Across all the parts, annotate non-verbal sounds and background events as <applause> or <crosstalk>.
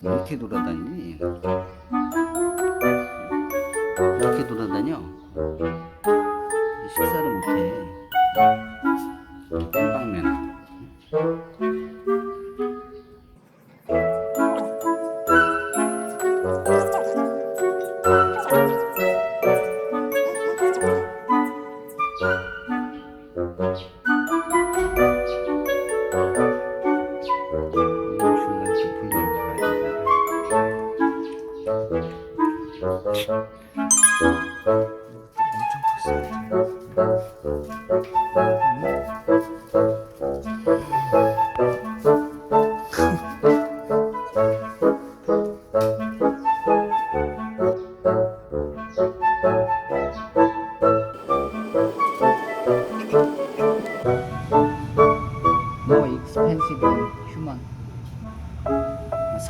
이렇게 돌아다니니? 이렇게 돌아다녀? 식사를 못해. 땜빵면. 이걸 뭐.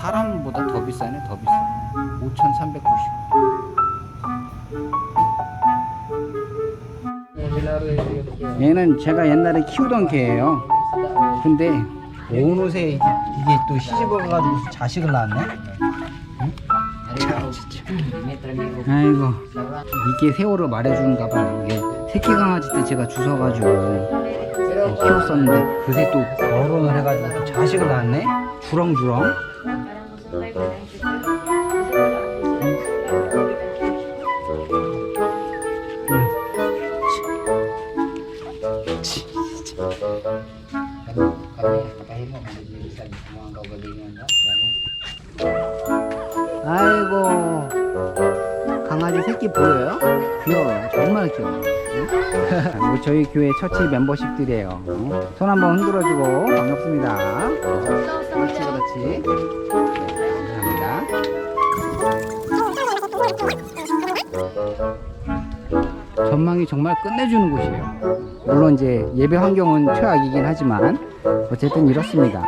사람보다 더 비싸네, 더 비싸. 5,390. 얘는 제가 옛날에 키우던 개예요. 근데 온 옷에 이게 또 시집어가지고 자식을 낳았네. 아이고 이게 세월을 말해주는가 봐요. 이게 새끼 강아지 때 제가 주워가지고 어, 키웠었는데 그새 또 결혼을 해가지고 또 자식을 낳았네. 주렁주렁. 아이고 강아지 새끼 보여요? 귀여워요 정말 귀여워요 응? <laughs> 뭐 저희 교회 처치 멤버십들이에요 응? 손 한번 흔들어주고 반갑습니다 그렇지 그렇지 전망이 정말 끝내주는 곳이에요. 물론 이제 예배 환경은 최악이긴 하지만 어쨌든 이렇습니다